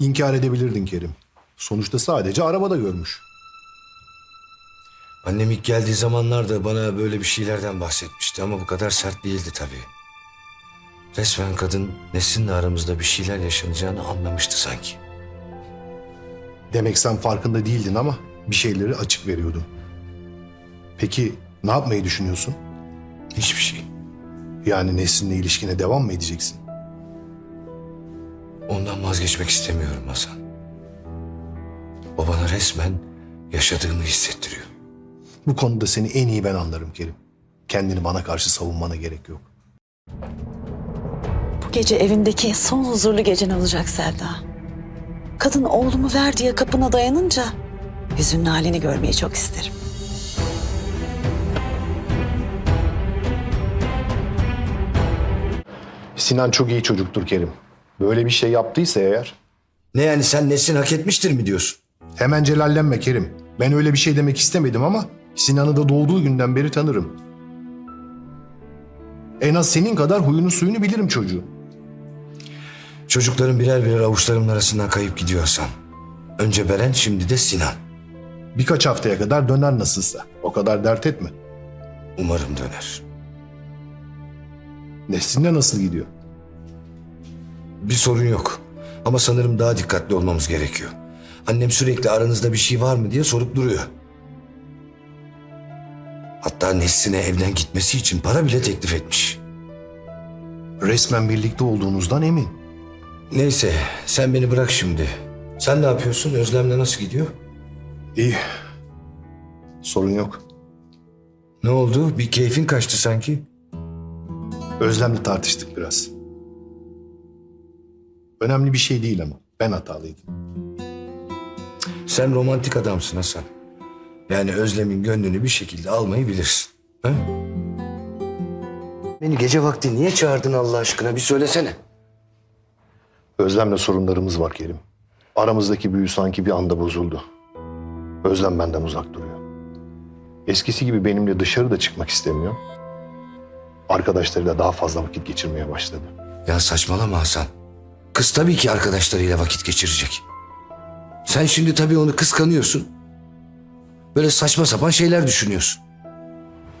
İnkar edebilirdin Kerim. Sonuçta sadece arabada görmüş. Annem ilk geldiği zamanlarda bana böyle bir şeylerden bahsetmişti ama bu kadar sert değildi tabii. Resmen kadın Nesin'le aramızda bir şeyler yaşanacağını anlamıştı sanki. Demek sen farkında değildin ama bir şeyleri açık veriyordun. Peki ne yapmayı düşünüyorsun? Hiçbir şey. Yani Nesrin'le ilişkine devam mı edeceksin? Ondan vazgeçmek istemiyorum Hasan. O bana resmen yaşadığımı hissettiriyor. Bu konuda seni en iyi ben anlarım Kerim. Kendini bana karşı savunmana gerek yok. Bu gece evindeki son huzurlu gecen olacak Selda. Kadın oğlumu ver diye kapına dayanınca yüzünün halini görmeyi çok isterim. Sinan çok iyi çocuktur Kerim. Böyle bir şey yaptıysa eğer Ne yani sen Nesin hak etmiştir mi diyorsun? hemen celallenme Kerim. Ben öyle bir şey demek istemedim ama Sinan'ı da doğduğu günden beri tanırım. En az senin kadar huyunu suyunu bilirim çocuğu. Çocukların birer birer avuçlarımın arasından kayıp gidiyor Hasan. Önce Beren şimdi de Sinan. Birkaç haftaya kadar döner nasılsa. O kadar dert etme. Umarım döner. Nesrin'le nasıl gidiyor? Bir sorun yok. Ama sanırım daha dikkatli olmamız gerekiyor. Annem sürekli aranızda bir şey var mı diye sorup duruyor. Hatta Nesrin'e evden gitmesi için para bile teklif etmiş. Resmen birlikte olduğunuzdan emin. Neyse sen beni bırak şimdi. Sen ne yapıyorsun? Özlem'le nasıl gidiyor? İyi. Sorun yok. Ne oldu? Bir keyfin kaçtı sanki. Özlem'le tartıştık biraz. Önemli bir şey değil ama ben hatalıydım. Sen romantik adamsın Hasan. Yani Özlem'in gönlünü bir şekilde almayı bilirsin. Ha? Beni gece vakti niye çağırdın Allah aşkına bir söylesene. Özlem'le sorunlarımız var Kerim. Aramızdaki büyü sanki bir anda bozuldu. Özlem benden uzak duruyor. Eskisi gibi benimle dışarı da çıkmak istemiyor. Arkadaşlarıyla daha fazla vakit geçirmeye başladı. Ya saçmalama Hasan. Kız tabii ki arkadaşlarıyla vakit geçirecek. Sen şimdi tabii onu kıskanıyorsun. Böyle saçma sapan şeyler düşünüyorsun.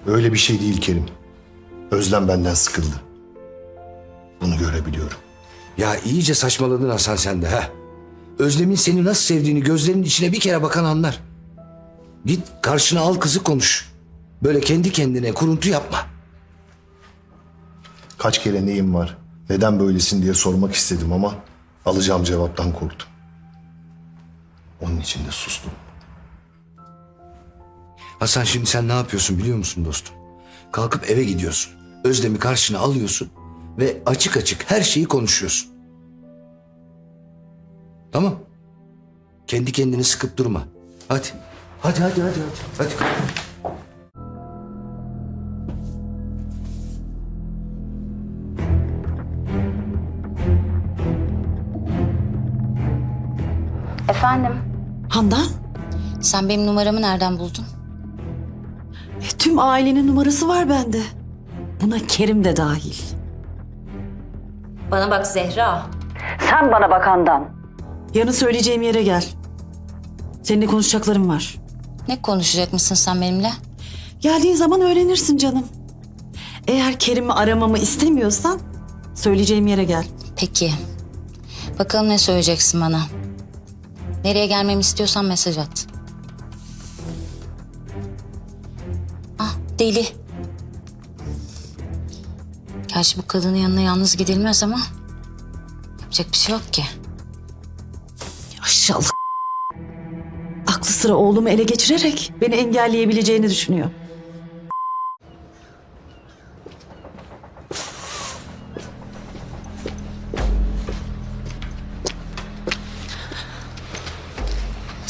Öyle bir şey değil Kerim. Özlem benden sıkıldı. Bunu görebiliyorum. Ya iyice saçmaladın Hasan sen de ha. Özlem'in seni nasıl sevdiğini gözlerinin içine bir kere bakan anlar. Git karşına al kızı konuş. Böyle kendi kendine kuruntu yapma. Kaç kere neyim var, neden böylesin diye sormak istedim ama alacağım cevaptan korktum. Onun için de sustum. Hasan şimdi sen ne yapıyorsun biliyor musun dostum? Kalkıp eve gidiyorsun. Özlem'i karşına alıyorsun ve açık açık her şeyi konuşuyorsun. Tamam. Kendi kendini sıkıp durma. Hadi. Hadi hadi hadi hadi. Hadi. Efendim, Handan, sen benim numaramı nereden buldun? e, tüm ailenin numarası var bende. Buna Kerim de dahil. Bana bak Zehra. Sen bana bak Handan. Yarın söyleyeceğim yere gel. Seninle konuşacaklarım var. Ne konuşacak mısın sen benimle? Geldiğin zaman öğrenirsin canım. Eğer Kerim'i aramamı istemiyorsan söyleyeceğim yere gel. Peki. Bakalım ne söyleyeceksin bana. Nereye gelmemi istiyorsan mesaj at. Ah deli. Gerçi bu kadının yanına yalnız gidilmez ama yapacak bir şey yok ki. Aşağılık. Aklı sıra oğlumu ele geçirerek beni engelleyebileceğini düşünüyor.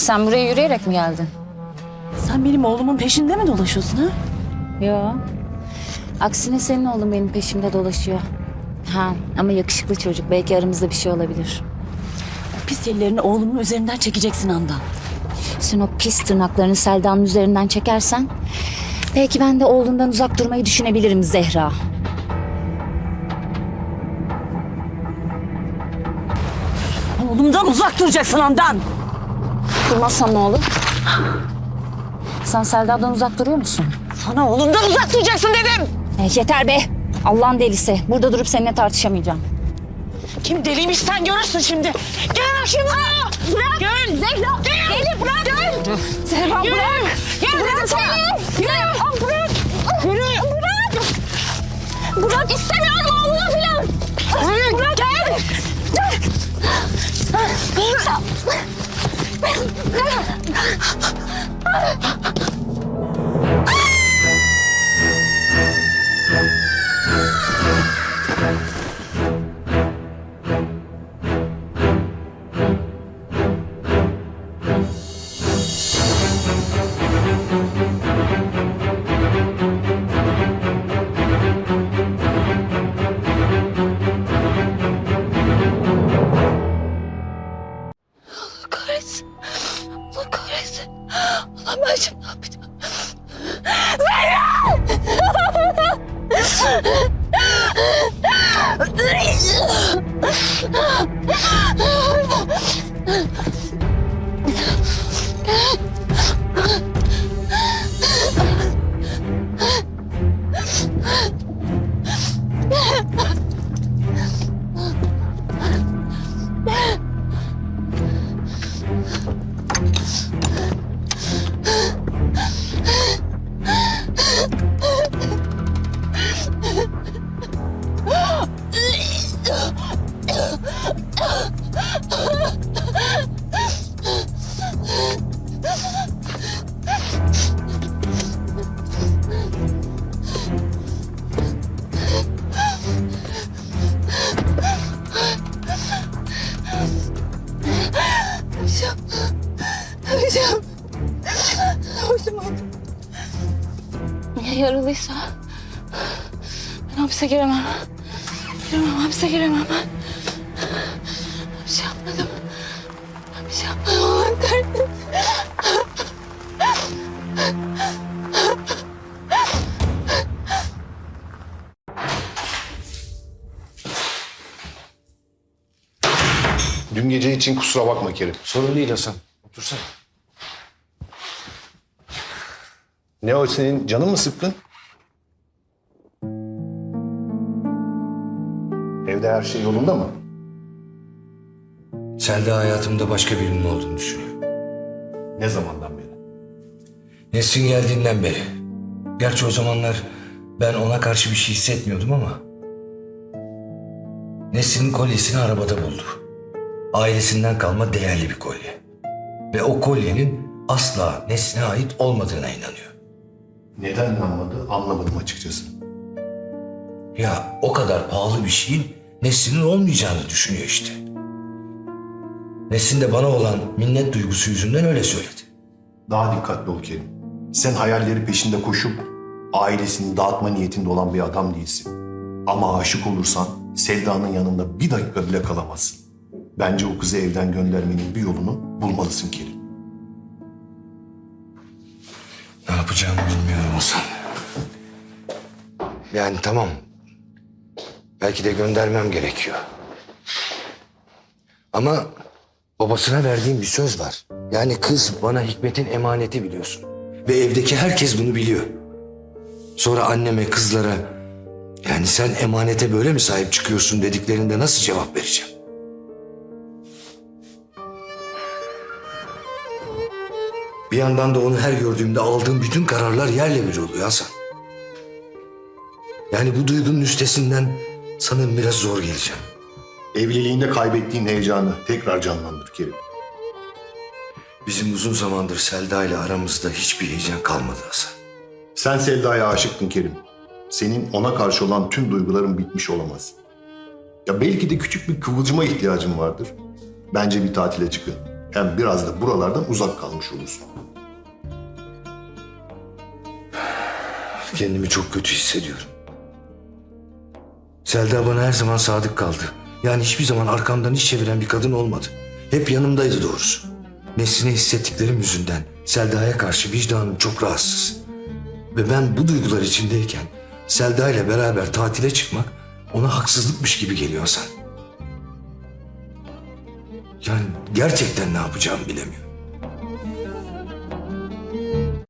Sen buraya yürüyerek mi geldin? Sen benim oğlumun peşinde mi dolaşıyorsun ha? Yo. Aksine senin oğlun benim peşimde dolaşıyor. Ha ama yakışıklı çocuk. Belki aramızda bir şey olabilir. Pis ellerini oğlumun üzerinden çekeceksin Handan. Sen o pis tırnaklarını Selda'nın üzerinden çekersen... ...belki ben de oğlundan uzak durmayı düşünebilirim Zehra. Oğlumdan uzak duracaksın ondan. Durmazsam ne olur? Sen Selda'dan uzak duruyor musun? Sana oğlumdan uzak duracaksın dedim. E, yeter be. Allah'ın delisi. Burada durup seninle tartışamayacağım. Kim deliymiş sen görürsün şimdi. Gel şimdi. Bırak. Gel. Zehra. Gel. Deli bırak. Gel. Zehra Gel. bırak. Gel. Bırak Gel. Gel. Al, Bırak. Yürü. Bırak. Bırak istemiyorum oğlunu falan. Bırak. Bırak. Gel. kahretsin. あっ! Yaralıysa? Ben hapse giremem. Giremem, hapse giremem. Bir şey yapmadım. Bir şey yapmadım. Allah kahretsin. Dün gece için kusura bakma Kerim. Sorun değil Hasan. Otursana. Ne o senin canın mı sıkkın? Evde her şey yolunda mı? Selda hayatımda başka birinin olduğunu düşünüyor. Ne zamandan beri? Nesrin geldiğinden beri. Gerçi o zamanlar ben ona karşı bir şey hissetmiyordum ama... Nesrin'in kolyesini arabada buldu. Ailesinden kalma değerli bir kolye. Ve o kolyenin asla Nesrin'e ait olmadığına inanıyor. Neden inanmadı anlamadım açıkçası. Ya o kadar pahalı bir şeyin Nesrin'in olmayacağını düşünüyor işte. Nesrin de bana olan minnet duygusu yüzünden öyle söyledi. Daha dikkatli ol Kerim. Sen hayalleri peşinde koşup ailesini dağıtma niyetinde olan bir adam değilsin. Ama aşık olursan Selda'nın yanında bir dakika bile kalamazsın. Bence o kızı evden göndermenin bir yolunu bulmalısın Kerim. Yapacağımı bilmiyorum Hasan. Yani tamam. Belki de göndermem gerekiyor. Ama babasına verdiğim bir söz var. Yani kız bana Hikmet'in emaneti biliyorsun. Ve evdeki herkes bunu biliyor. Sonra anneme, kızlara... Yani sen emanete böyle mi sahip çıkıyorsun dediklerinde nasıl cevap vereceğim? Bir yandan da onu her gördüğümde aldığım bütün kararlar yerle bir oluyor Hasan. Yani bu duygunun üstesinden sanırım biraz zor geleceğim. Evliliğinde kaybettiğin heyecanı tekrar canlandır Kerim. Bizim uzun zamandır Selda ile aramızda hiçbir heyecan kalmadı Hasan. Sen Selda'ya aşıktın Kerim. Senin ona karşı olan tüm duyguların bitmiş olamaz. Ya belki de küçük bir kıvılcıma ihtiyacın vardır. Bence bir tatile çıkın. Hem biraz da buralardan uzak kalmış olursun. Kendimi çok kötü hissediyorum. Selda bana her zaman sadık kaldı. Yani hiçbir zaman arkamdan iş çeviren bir kadın olmadı. Hep yanımdaydı doğrusu. Nesline hissettiklerim yüzünden Selda'ya karşı vicdanım çok rahatsız. Ve ben bu duygular içindeyken Selda ile beraber tatile çıkmak ona haksızlıkmış gibi geliyor Hasan. Yani gerçekten ne yapacağımı bilemiyorum.